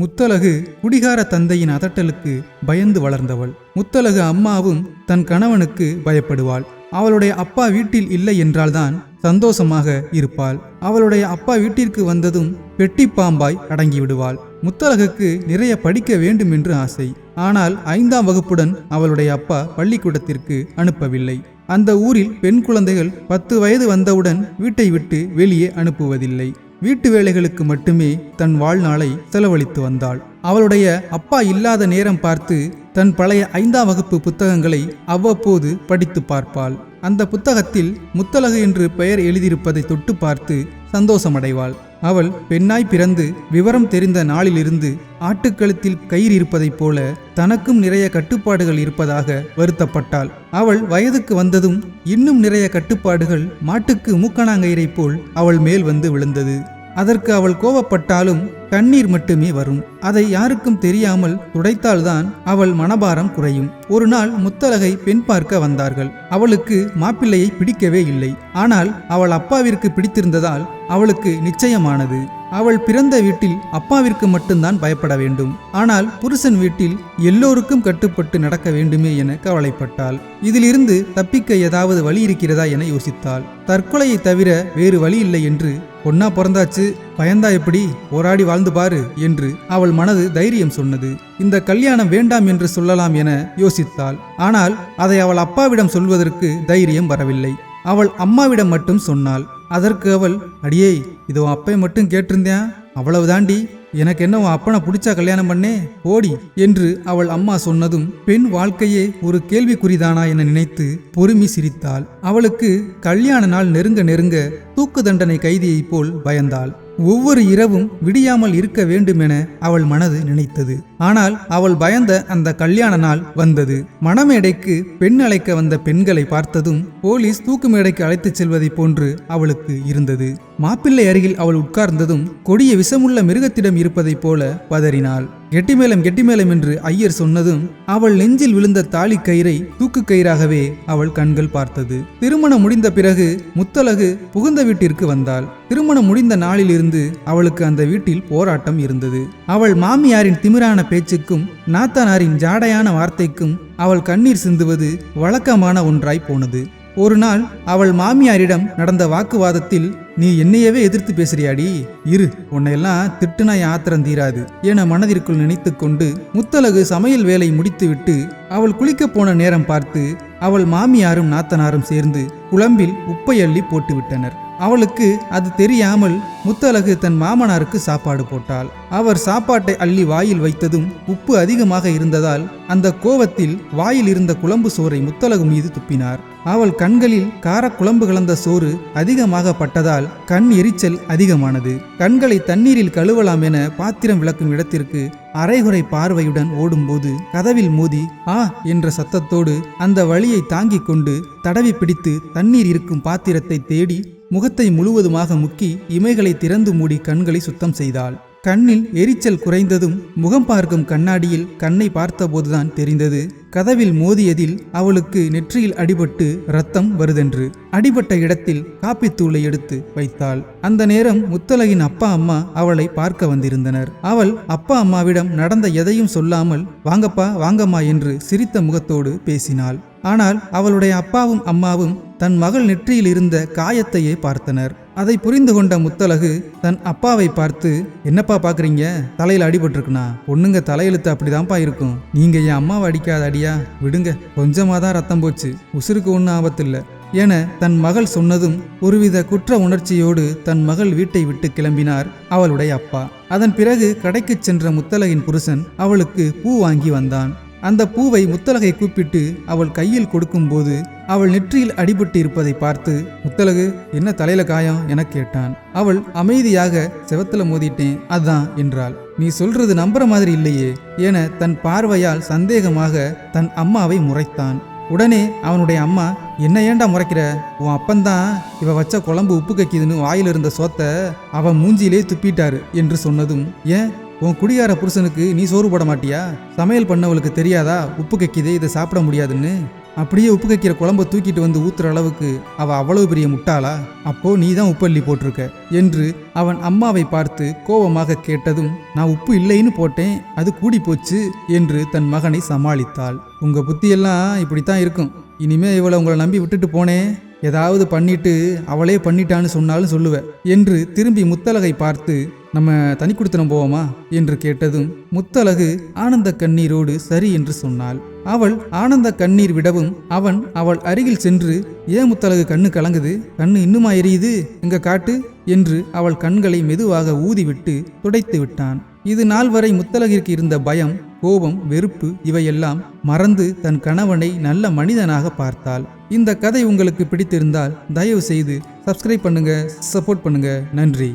முத்தலகு குடிகார தந்தையின் அதட்டலுக்கு பயந்து வளர்ந்தவள். முத்தலகு அம்மாவும் தன் கணவனுக்கு பயப்படுவாள். அவளுடைய அப்பா வீட்டில் இல்லை என்றால்தான் சந்தோஷமாக இருப்பாள். அவளுடைய அப்பா வீட்டிற்கு வந்ததும் பெட்டி பாம்பாய் அடங்கிவிடுவாள். முத்தலகுக்கு நிறைய படிக்க வேண்டும் என்று ஆசை. ஆனால் ஐந்தாம் வகுப்புடன் அவளுடைய அப்பா பள்ளிக்கூடத்திற்கு அனுப்பவில்லை. அந்த ஊரில் பெண் குழந்தைகள் பத்து வயது வந்தவுடன் வீட்டை விட்டு வெளியே அனுப்புவதில்லை. வீட்டு வேலைகளுக்கு மட்டுமே தன் வாழ்நாளை செலவழித்து வந்தாள். அவளுடைய அப்பா இல்லாத நேரம் பார்த்து தன் பழைய ஐந்தாம் வகுப்பு புத்தகங்களை அவ்வப்போது படித்து பார்ப்பாள். அந்த புத்தகத்தில் முத்தலகு என்று பெயர் எழுதியிருப்பதை தொட்டு பார்த்து சந்தோஷமடைவாள். அவள் பெண்ணாய் பிறந்து விவரம் தெரிந்த நாளிலிருந்து ஆட்டுக்கழுத்தில் கயிறு இருப்பதைப் போல தனக்கும் நிறைய கட்டுப்பாடுகள் இருப்பதாக வருத்தப்பட்டாள். அவள் வயதுக்கு வந்ததும் இன்னும் நிறைய கட்டுப்பாடுகள் மாட்டுக்கு மூக்கணாங்கயிறை போல் அவள் மேல் வந்து விழுந்தது. அதற்கு அவள் கோபப்பட்டாலும் கண்ணீர் மட்டுமே வரும். அதை யாருக்கும் தெரியாமல் துடைத்தால்தான் அவள் மனபாரம் குறையும். ஒரு நாள் முத்தலகை பெண் பார்க்க வந்தார்கள். அவளுக்கு மாப்பிள்ளையை பிடிக்கவே இல்லை. ஆனால் அவள் அப்பாவிற்கு பிடித்திருந்ததால் அவளுக்கு நிச்சயமானது. அவள் பிறந்த வீட்டில் அப்பாவிற்கு மட்டும்தான் பயப்பட வேண்டும். ஆனால் புருஷன் வீட்டில் எல்லோருக்கும் கட்டுப்பட்டு நடக்க வேண்டுமே என கவலைப்பட்டாள். இதிலிருந்து தப்பிக்க ஏதாவது வழி இருக்கிறதா என யோசித்தாள். தற்கொலையை தவிர வேறு வழி இல்லை என்று ஒன்னா பிறந்தாச்சு பயந்தா எப்படி? போராடி வாழ்ந்து பாரு என்று அவள் மனது தைரியம் சொன்னது. இந்த கல்யாணம் வேண்டாம் என்று சொல்லலாம் என யோசித்தாள். ஆனால் அதை அவள் அப்பாவிடம் சொல்வதற்கு தைரியம் வரவில்லை. அவள் அம்மாவிடம் மட்டும் சொன்னாள். அதற்கு அவள் அடியே இதோ அப்பை மட்டும் கேட்டிருந்தேன். அவ்வளவுதாண்டி. எனக்கு என்ன உன் அப்பனை பிடிச்சா கல்யாணம் பண்ணே? ஓடி என்று அவள் அம்மா சொன்னதும் பெண் வாழ்க்கையே ஒரு கேள்விக்குறிதானா என நினைத்து பொறுமி சிரித்தாள். அவளுக்கு கல்யாண நாள் நெருங்க நெருங்க தூக்கு தண்டனை கைதியைப் போல் பயந்தாள். ஒவ்வொரு இரவும் விடியாமல் இருக்க வேண்டுமென அவள் மனது நினைத்தது. ஆனால் அவள் பயந்த அந்த கல்யாண நாள் வந்தது. மணமேடைக்கு பெண் அழைக்க வந்த பெண்களை பார்த்ததும் போலீஸ் தூக்கு மேடைக்கு அழைத்துச் செல்வதைப் போன்று அவளுக்கு இருந்தது. மாப்பிள்ளை அருகில் அவள் உட்கார்ந்ததும் கொடிய விஷமுள்ள மிருகத்திடம் இருப்பதைப் போல பதறினாள். கெட்டிமேளம் கெட்டிமேளம் என்று ஐயர் சொன்னதும் அவள் நெஞ்சில் விழுந்த தாலி கயிறை தூக்கு கயிறாகவே அவள் கண்கள் பார்த்தது. திருமணம் முடிந்த பிறகு முத்தலகு புகுந்த வீட்டிற்கு வந்தாள். திருமணம் முடிந்த நாளிலிருந்து அவளுக்கு அந்த வீட்டில் போராட்டம் இருந்தது. அவள் மாமியாரின் திமிரான பேச்சுக்கும் நாத்தனாரின் ஜாடையான வார்த்தைக்கும் அவள் கண்ணீர் சிந்துவது வழக்கமான ஒன்றாய் போனது. ஒரு நாள் அவள் மாமியாரிடம் நடந்த வாக்குவாதத்தில் நீ என்னையவே எதிர்த்து பேசுறியாடி? இரு உன்னையெல்லாம் திட்டுனா ஆத்திரம் தீராது என மனதிற்குள் நினைத்து கொண்டு முத்தலகு சமையல் வேலை முடித்துவிட்டு அவள் குளிக்கப் போன நேரம் பார்த்து அவள் மாமியாரும் நாத்தனாரும் சேர்ந்து குழம்பில் உப்பை அள்ளி போட்டுவிட்டனர். அவளுக்கு அது தெரியாமல் முத்தலகு தன் மாமனாருக்கு சாப்பாடு போட்டாள். அவர் சாப்பாட்டை அள்ளி வாயில் வைத்ததும் உப்பு அதிகமாக இருந்ததால் அந்த கோவத்தில் வாயில் இருந்த குழம்பு சோறை முத்தலகு மீது துப்பினார். அவள் கண்களில் காரக்குழம்பு கலந்த சோறு அதிகமாக பட்டதால் கண் எரிச்சல் அதிகமானது. கண்களை தண்ணீரில் கழுவலாம் என பாத்திரம் விளக்கும் இடத்திற்கு அரைகுறை பார்வையுடன் ஓடும்போது கதவில் மோதி ஆ என்ற சத்தத்தோடு அந்த வழியை தாங்கிக் கொண்டு தடவி பிடித்து தண்ணீர் இருக்கும் பாத்திரத்தை தேடி முகத்தை முழுவதுமாக முக்கி இமைகளை திறந்து மூடி கண்களை சுத்தம் செய்தாள். கண்ணில் எரிச்சல் குறைந்ததும் முகம் பார்க்கும் கண்ணாடியில் கண்ணை பார்த்தபோதுதான் தெரிந்தது. கதவில் மோதியதில் அவளுக்கு நெற்றியில் அடிபட்டு ரத்தம் வருதென்று அடிபட்ட இடத்தில் காப்பித்தூளை எடுத்து வைத்தாள். அந்த நேரம் முத்தலகின் அப்பா அம்மா அவளை பார்க்க வந்திருந்தனர். அவள் அப்பா அம்மாவிடம் நடந்த எதையும் சொல்லாமல் வாங்கப்பா வாங்கம்மா என்று சிரித்த முகத்தோடு பேசினாள். ஆனால் அவளுடைய அப்பாவும் அம்மாவும் தன் மகள் நெற்றியில் இருந்த காயத்தையே பார்த்தனர். அதை புரிந்து கொண்ட முத்தலகு தன் அப்பாவை பார்த்து என்னப்பா பாக்குறீங்க? தலையில அடிபட்டிருக்குண்ணா பொண்ணுங்க தலையெழுத்து அப்படிதான்ப்பா இருக்கும். நீங்க என் அம்மாவை அடிக்காத அடியா விடுங்க. கொஞ்சமா தான் ரத்தம் போச்சு. உசுருக்கு ஒன்றும் ஆபத்தில்லை. என தன் மகள் சொன்னதும் ஒருவித குற்ற உணர்ச்சியோடு தன் மகள் வீட்டை விட்டு கிளம்பினார் அவளுடைய அப்பா. அதன் பிறகு கடைக்குச் சென்ற முத்தலகின் புருஷன் அவளுக்கு பூ வாங்கி வந்தான். அந்த பூவை முத்தலகை கூப்பிட்டு அவள் கையில் கொடுக்கும்போது அவள் நெற்றியில் அடிபட்டு இருப்பதை பார்த்து முத்தலகு என்ன தலையில காயம்? என கேட்டான். அவள் அமைதியாக செவத்துல மோதிட்டேன் அதான் என்றாள். நீ சொல்றது நம்புற மாதிரி இல்லையே என தன் பார்வையால் சந்தேகமாக தன் அம்மாவை முறைத்தான். உடனே அவனுடைய அம்மா என்ன ஏன்டா முறைக்கிற? உன் அப்பந்தான் இவ வச்ச குழம்பு உப்பு கக்கிதுன்னு வாயில் இருந்த சோத்தை அவன் மூஞ்சியிலே துப்பிட்டாரு என்று சொன்னதும் ஏன்? உன் குடிகார புருஷனுக்கு நீ சோறு போட மாட்டியா? சமையல் பண்ணவளுக்கு தெரியாதா? உப்பு கக்கிதே இதை சாப்பிட முடியாதுன்னு? அப்படியே உப்பு கக்கிற குழம்ப தூக்கிட்டு வந்து ஊத்துற அளவுக்கு அவ அவ்வளவு பெரிய முட்டாளா? அப்போ நீ தான் உப்பள்ளி போட்டிருக்க என்று அவன் அம்மாவை பார்த்து கோபமாக கேட்டதும் நான் உப்பு இல்லைன்னு போட்டேன் அது கூடி போச்சு என்று தன் மகனை சமாளித்தாள். உங்க புத்தியெல்லாம் இப்படித்தான் இருக்கும். இனிமே இவளை உங்களை நம்பி விட்டுட்டு போனேன் ஏதாவது பண்ணிட்டு அவளே பண்ணிட்டான்னு சொன்னாலும் சொல்லுவ என்று திரும்பி முத்தலகை பார்த்து நம்ம தனி கொடுத்தனம் போவோமா? என்று கேட்டதும் முத்தலகு ஆனந்த கண்ணீரோடு சரி என்று சொன்னாள். அவள் ஆனந்த கண்ணீர் விடவும் அவன் அவள் அருகில் சென்று ஏன் முத்தலகு கண்ணு கலங்குது? கண்ணு இன்னுமா எரியுது? இங்க காட்டு? என்று அவள் கண்களை மெதுவாக ஊதிவிட்டு துடைத்து விட்டான். இது நாள் வரை முத்தலகிற்கு இருந்த பயம் கோபம் வெறுப்பு இவையெல்லாம் மறந்து தன் கணவனை நல்ல மனிதனாக பார்த்தாள். இந்த கதை உங்களுக்கு பிடித்திருந்தால் தயவு செய்து சப்ஸ்கிரைப் பண்ணுங்க சப்போர்ட் பண்ணுங்க. நன்றி.